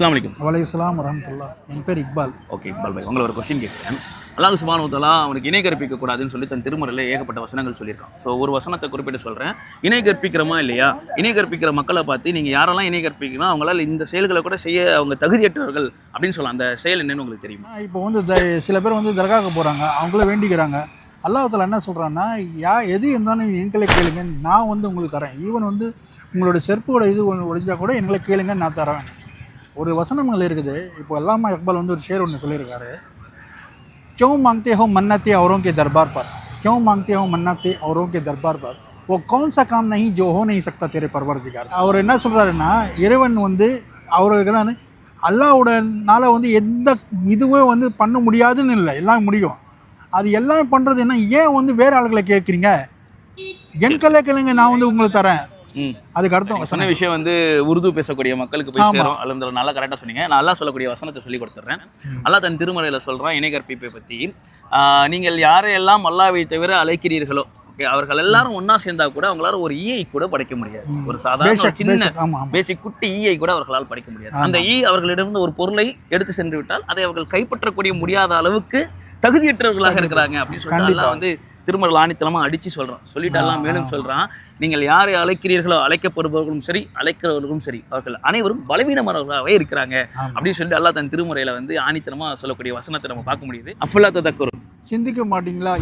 அஸ்லாம் வலைக்கும் வலையுஸ்லாம் வரமத்துல்லா என் பேர் இக்பால். ஓகே இக்பால் பாய். உங்களை ஒரு கொஸ்டின் கேட்குறேன் அல்லாஹ் சுபானு தலா அவனுக்கு இணை கற்பிக்க கூடாதுன்னு சொல்லி தன் திருமுறையில் ஏகப்பட்ட வசனங்கள் சொல்லியிருக்கான். ஸோ ஒரு வசனத்தை குறிப்பிட்டு சொல்கிறேன் இணை கற்பிக்கிறோமா இல்லையா? இணை கற்பிக்கிற மக்களை பார்த்து நீங்கள் யாரெல்லாம் இணை கற்பிக்கணும் அவங்களால இந்த செயல்களை கூட செய்ய அவங்க தகுதியற்றவர்கள் அப்படின்னு சொல்லலாம். அந்த செயல் என்னன்னு உங்களுக்கு தெரியுமா? இப்போ வந்து சில பேர் வந்து தர்காவுக்கு போகிறாங்க அவங்கள வேண்டிக்கிறாங்க. அல்லாஹால என்ன சொல்கிறான்னா யா எது இருந்தாலும் எங்களை கேளுங்க நான் வந்து உங்களுக்கு தரேன். ஈவன் வந்து உங்களோட செருப்போட இது ஒன்று ஒழிஞ்சா கூட எங்களை கேளுங்க நான் தரேன். ஒரு வசனங்கள் இருக்குது இப்போ அல்லாமா இக்பால் வந்து ஒரு ஷேர் ஒன்று சொல்லியிருக்காரு क्यों मांगते हो मन्नतें औरों के दरबार पर क्यों मांगते हो मन्नतें औरों के दरबार पर वो कौन सा काम नहीं जो हो नहीं सकता तेरे परवरदिगार से? அவர் என்ன சொல்றாருன்னா இறைவன் வந்து அவர்களுக்கு அல்லாஹ்வுடனால வந்து எந்த இதுவே வந்து பண்ண முடியாதுன்னு இல்லை எல்லாம் முடியும் அது எல்லாம் பண்றது என்ன ஏன் வந்து வேற ஆளுகளை கேட்குறீங்க என்கல்ல கேளுங்க நான் வந்து உங்களுக்கு தரேன் ம் அதுக்கு அர்த்தம் சொன்ன விஷயம் வந்து உருது பேசக்கூடிய மக்களுக்கு போய். சேரும். அல்லது நல்லா கரெக்டாக சொன்னீங்க. நான் அல்லாஹ் சொல்லக்கூடிய வசனத்தை சொல்லி கொடுத்துட்றேன். அல்லாஹ் தன் திருமறையில் சொல்கிறான் இணை கற்பிப்பை பற்றி நீங்கள் யாரையெல்லாம் அல்லாவை தவிர அழைக்கிறீர்களோ அவர்கள் எல்லாரும் ஒண்ணா சேர்ந்தா கூட அவங்களால ஒரு ஈயை கூட படைக்க முடியாது. ஒரு சாதாரண சின்ன பேசிக் குட்டி ஈயை கூட அவர்களால் படிக்க முடியாது. அந்த ஈ அவர்களிடமிருந்து ஒரு பொருளை எடுத்து சென்று விட்டால் அதை அவர்கள் கைப்பற்றக்கூடிய முடியாத அளவுக்கு தகுதியற்றவர்களாக இருக்கிறாங்க அப்படின்னு சொல்லிட்டு வந்து திருமண ஆணித்தனமா அடிச்சு சொல்றான். சொல்லிட்டு எல்லாம் மேலும் சொல்றான். நீங்கள் யாரை அழைக்கிறீர்களோ அழைக்கப்படுபவர்களும் சரி அழைக்கிறவர்களும் சரி அவர்கள் அனைவரும் பலவீனமானவர்களாகவே இருக்கிறாங்க. அப்படின்னு சொல்லி அல்லாஹ் தன் திருமுறையில வந்து ஆணித்தனமா சொல்லக்கூடிய வசனத்தை நம்ம பார்க்க முடியுது. அஃபுல்லா தக்கரும் சிந்திக்க மாட்டீங்களா?